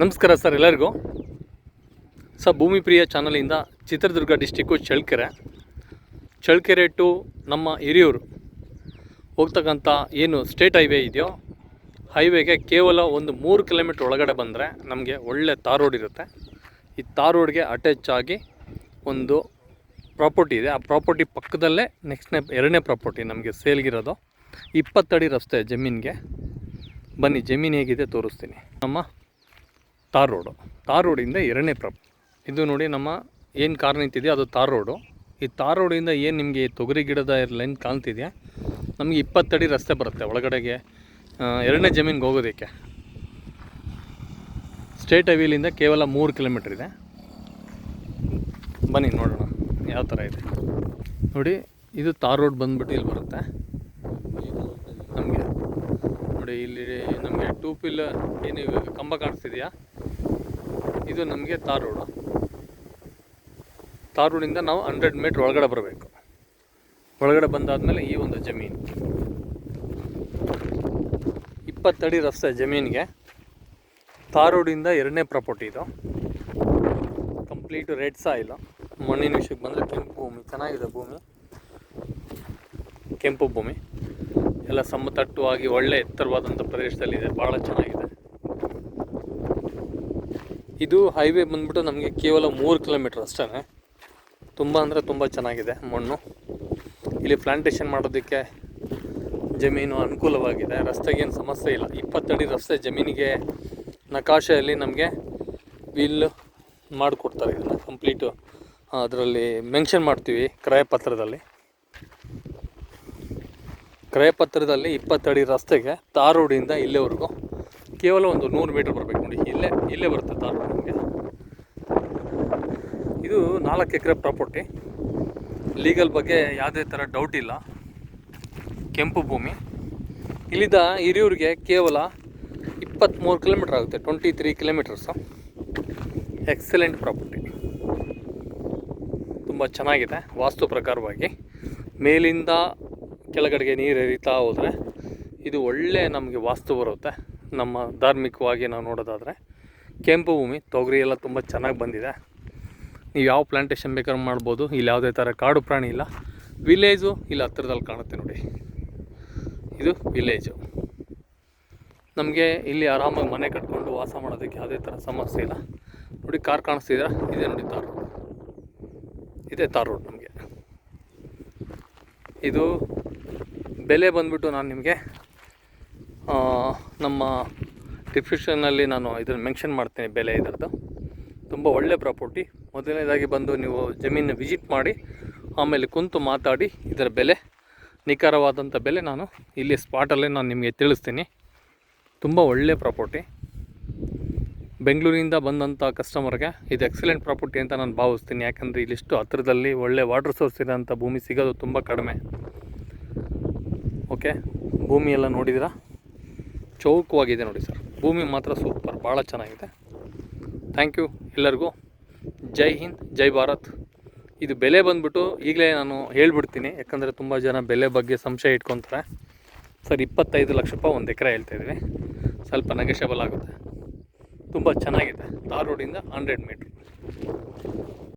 ನಮಸ್ಕಾರ ಸರ್ ಎಲ್ಲರಿಗೂ. ಸರ್ ಭೂಮಿ ಪ್ರಿಯ ಚಾನಲಿಂದ ಚಿತ್ರದುರ್ಗ ಡಿಸ್ಟಿಕ್ಕು ಚಳ್ಳಕೆರೆ. ಚಳ್ಳಕೆರೆ ಟು ನಮ್ಮ ಹಿರಿಯೂರು. ಹೋಗ್ತಕ್ಕಂಥ ಏನು ಸ್ಟೇಟ್ ಹೈವೇ ಇದೆಯೋ, ಹೈವೇಗೆ ಕೇವಲ ಒಂದು ಮೂರು ಕಿಲೋಮೀಟ್ರ್ ಒಳಗಡೆ ಬಂದರೆ ನಮಗೆ ಒಳ್ಳೆ ತಾರ್ ರೋಡ್ ಇರುತ್ತೆ. ಈ ತಾರ್ ರೋಡ್ಗೆ ಅಟ್ಯಾಚ್ ಆಗಿ ಒಂದು ಪ್ರಾಪರ್ಟಿ ಇದೆ. ಆ ಪ್ರಾಪರ್ಟಿ ಪಕ್ಕದಲ್ಲೇ ನೆಕ್ಸ್ಟ್ನೇ ಎರಡನೇ ಪ್ರಾಪರ್ಟಿ ನಮಗೆ ಸೇಲ್ಗಿರೋದು ಇಪ್ಪತ್ತಡಿ ರಸ್ತೆ ಜಮೀನಿಗೆ. ಬನ್ನಿ, ಜಮೀನು ಹೇಗಿದೆ ತೋರಿಸ್ತೀನಿ. ನಮ್ಮ ತಾರ್ ರೋಡು ತಾರ್ ರೋಡಿಂದ ಎರಡನೇ ಪ್ರಾಪ್ ಇದು ನೋಡಿ ನಮ್ಮ ಏನು ಕಾರ್ ನಿಂತಿದೆಯೋ ಅದು ತಾರ್ ರೋಡು ಈ ತಾರ್ ರೋಡಿಂದ ಏನು ನಿಮಗೆ ತೊಗರಿ ಗಿಡದ ಲೈನ್ ಕಾಣ್ತಿದೆಯಾ? ನಮಗೆ ಇಪ್ಪತ್ತಡಿ ರಸ್ತೆ ಬರುತ್ತೆ ಒಳಗಡೆಗೆ. ಎರಡನೇ ಜಮೀನಿಗೆ ಹೋಗೋದಕ್ಕೆ. ಸ್ಟೇಟ್ ಹೈವೇಲಿಂದ ಕೇವಲ ಮೂರು ಕಿಲೋಮೀಟ್ರ್ ಇದೆ. ಬನ್ನಿ ನೋಡೋಣ ಯಾವ ಥರ ಇದೆ. ನೋಡಿ, ಇದು ತಾರ್ ರೋಡ್ ಬಂದ್ಬಿಟ್ಟು ಇಲ್ಲಿ ಬರುತ್ತೆ. ನಮಗೆ. ನೋಡಿ, ಇಲ್ಲಿ ನಮಗೆ ಟೂ ಪಿಲ್ ಏನು ಕಂಬ ಕಾಣಿಸ್ತಿದೆಯಾ? ಇದು ನಮಗೆ ತಾರ್ ರೋಡು. ತಾರ್ ರೋಡಿಂದ ನಾವು ಹಂಡ್ರೆಡ್ ಮೀಟ್ರ್ ಒಳಗಡೆ ಬರಬೇಕು. ಒಳಗಡೆ ಬಂದಾದಮೇಲೆ ಈ ಒಂದು ಜಮೀನು. ಇಪ್ಪತ್ತಡಿ ರಸ್ತೆ ಜಮೀನಿಗೆ. ತಾರ್ ರೋಡಿಂದ ಎರಡನೇ ಪ್ರಾಪರ್ಟಿ ಇದು. Complete red soil. ಮಣ್ಣಿನ ವಿಷಯಕ್ಕೆ ಬಂದರೆ ಕೆಂಪು ಭೂಮಿ, ಚೆನ್ನಾಗಿದೆ ಭೂಮಿ. ಕೆಂಪು ಭೂಮಿ. ಎಲ್ಲ ಸಮತಟ್ಟುವಾಗಿ ಒಳ್ಳೆ ಎತ್ತರವಾದಂಥ ಪ್ರದೇಶದಲ್ಲಿದೆ. ಭಾಳ ಚೆನ್ನಾಗಿದೆ. ಇದು ಹೈವೇ ಬಂದ್ಬಿಟ್ಟು ನಮಗೆ ಕೇವಲ ಮೂರು ಕಿಲೋಮೀಟ್ರ್ ಅಷ್ಟೇ ತುಂಬ ಅಂದರೆ ತುಂಬ ಚೆನ್ನಾಗಿದೆ ಮಣ್ಣು. ಇಲ್ಲಿ ಪ್ಲಾಂಟೇಷನ್ ಮಾಡೋದಕ್ಕೆ ಜಮೀನು ಅನುಕೂಲವಾಗಿದೆ. ರಸ್ತೆಗೇನು ಸಮಸ್ಯೆ ಇಲ್ಲ. ಇಪ್ಪತ್ತಡಿ ರಸ್ತೆ ಜಮೀನಿಗೆ ನಕಾಶೆಯಲ್ಲಿ ನಮಗೆ ವಿಲ್ ಮಾಡಿಕೊಡ್ತಾರೆ. ಇದನ್ನು ಕಂಪ್ಲೀಟು ಅದರಲ್ಲಿ ಮೆನ್ಷನ್ ಮಾಡ್ತೀವಿ ಕ್ರಯ ಪತ್ರದಲ್ಲಿ. ಕ್ರಯ ಪತ್ರದಲ್ಲಿ ಇಪ್ಪತ್ತಡಿ ರಸ್ತೆಗೆ ತಾರೋಡಿಯಿಂದ ಇಲ್ಲಿವರೆಗೂ ಕೇವಲ ಒಂದು ನೂರು ಮೀಟರ್ ಬರಬೇಕು ನೋಡಿ, ಇಲ್ಲೇ ಇಲ್ಲೇ ಬರುತ್ತೆ ತಾರ್ ನಮಗೆ. ಇದು ನಾಲ್ಕು ಎಕರೆ ಪ್ರಾಪರ್ಟಿ. ಲೀಗಲ್ ಬಗ್ಗೆ ಯಾವುದೇ ಥರ ಡೌಟ್ ಇಲ್ಲ. ಕೆಂಪು ಭೂಮಿ. ಇಲ್ಲಿದ್ದ ಹಿರಿಯೂರಿಗೆ ಕೇವಲ ಇಪ್ಪತ್ತ್ಮೂರು ಕಿಲೋಮೀಟ್ರ್ ಆಗುತ್ತೆ twenty three kilometres excellent property ತುಂಬ ಚೆನ್ನಾಗಿದೆ, ವಾಸ್ತು ಪ್ರಕಾರವಾಗಿ. ಮೇಲಿಂದ ಕೆಳಗಡೆಗೆ ನೀರು ಹರಿತಾ ಹೋದರೆ ಇದು ಒಳ್ಳೆ ನಮಗೆ ವಾಸ್ತು ಬರುತ್ತೆ. ನಮ್ಮ ಧಾರ್ಮಿಕವಾಗಿ ನಾವು ನೋಡೋದಾದರೆ ಕೆಂಪು ಭೂಮಿ, ತೊಗರಿ ಎಲ್ಲ ತುಂಬ ಚೆನ್ನಾಗಿ ಬಂದಿದೆ. ನೀವು ಯಾವ ಪ್ಲಾಂಟೇಶನ್ ಬೇಕಾದ್ರೂ ಮಾಡ್ಬೋದು, ಇಲ್ಲಿ ಯಾವುದೇ ಥರ ಕಾಡು ಪ್ರಾಣಿ ಇಲ್ಲ. ವಿಲೇಜು ಇಲ್ಲಿ ಹತ್ತಿರದಲ್ಲಿ ಕಾಣುತ್ತೆ ನೋಡಿ. ಇದು ವಿಲೇಜು ನಮಗೆ ಇಲ್ಲಿ ಆರಾಮಾಗಿ ಮನೆ ಕಟ್ಕೊಂಡು ವಾಸ ಮಾಡೋದಕ್ಕೆ ಯಾವುದೇ ಥರ ಸಮಸ್ಯೆ ಇಲ್ಲ. ನೋಡಿ ಕಾರ್ ಕಾಣಿಸ್ತಿದ್ದೀರಾ ಇದೆ ನೋಡಿ ತಾರ್ ರೋಡ್ ಇದೇ ತಾರ್ ರೋಡ್ ನಮಗೆ. ಇದು ಬೆಲೆ ಬಂದ್ಬಿಟ್ಟು ನಾನು ನಿಮಗೆ ನಮ್ಮ ಡಿಸ್ಕ್ರಿಪ್ಷನ್ನಲ್ಲಿ ನಾನು ಇದನ್ನು ಮೆನ್ಷನ್ ಮಾಡ್ತೀನಿ ಬೆಲೆ ಇದರದ್ದು. ತುಂಬ ಒಳ್ಳೆ ಪ್ರಾಪರ್ಟಿ. ಮೊದಲನೇದಾಗಿ ಬಂದು ನೀವು ಜಮೀನು ವಿಸಿಟ್ ಮಾಡಿ, ಆಮೇಲೆ ಕುಂತು ಮಾತಾಡಿ, ಇದರ ಬೆಲೆ, ನಿಖರವಾದಂಥ ಬೆಲೆ ನಾನು ಇಲ್ಲಿ ಸ್ಪಾಟಲ್ಲೇ ನಾನು ನಿಮಗೆ ತಿಳಿಸ್ತೀನಿ. ತುಂಬ ಒಳ್ಳೆ ಪ್ರಾಪರ್ಟಿ. ಬೆಂಗಳೂರಿಂದ ಬಂದಂಥ ಕಸ್ಟಮರ್ಗೆ ಇದು ಎಕ್ಸಲೆಂಟ್ ಪ್ರಾಪರ್ಟಿ ಅಂತ ನಾನು ಭಾವಿಸ್ತೀನಿ. ಯಾಕಂದರೆ ಇಲ್ಲಿಷ್ಟು ಹತ್ತಿರದಲ್ಲಿ ಒಳ್ಳೆ ವಾಟರ್ ಸೋರ್ಸ್ ಇರೋಂಥ ಭೂಮಿ ಸಿಗೋದು ತುಂಬ ಕಡಿಮೆ. ಓಕೆ ಭೂಮಿ ಎಲ್ಲ ನೋಡಿದಿರಾ ಚೌಕವಾಗಿದೆ ನೋಡಿ ಸರ್. ಭೂಮಿ ಮಾತ್ರ ಸೂಪರ್, ಭಾಳ ಚೆನ್ನಾಗಿದೆ. ಥ್ಯಾಂಕ್ ಯು ಎಲ್ಲರಿಗೂ. ಜೈ ಹಿಂದ್, ಜೈ ಭಾರತ್. ಇದು ಬೆಲೆ ಬಂದುಬಿಟ್ಟು ಈಗಲೇ ನಾನು ಹೇಳ್ಬಿಡ್ತೀನಿ, ಯಾಕಂದರೆ ತುಂಬ ಜನ ಬೆಲೆ ಬಗ್ಗೆ ಸಂಶಯ ಇಟ್ಕೊತಾರೆ. ಸರ್, ಇಪ್ಪತ್ತೈದು ಲಕ್ಷ ರೂಪಾಯಿ ಒಂದು ಎಕರೆ ಹೇಳ್ತಾಯಿದ್ದೀನಿ ಸ್ವಲ್ಪ ನೆಗೆಷಬಲ್ ಆಗುತ್ತೆ. ತುಂಬ ಚೆನ್ನಾಗಿದೆ. ರೋಡಿಂದ ಹಂಡ್ರೆಡ್ ಮೀಟ್ರ್.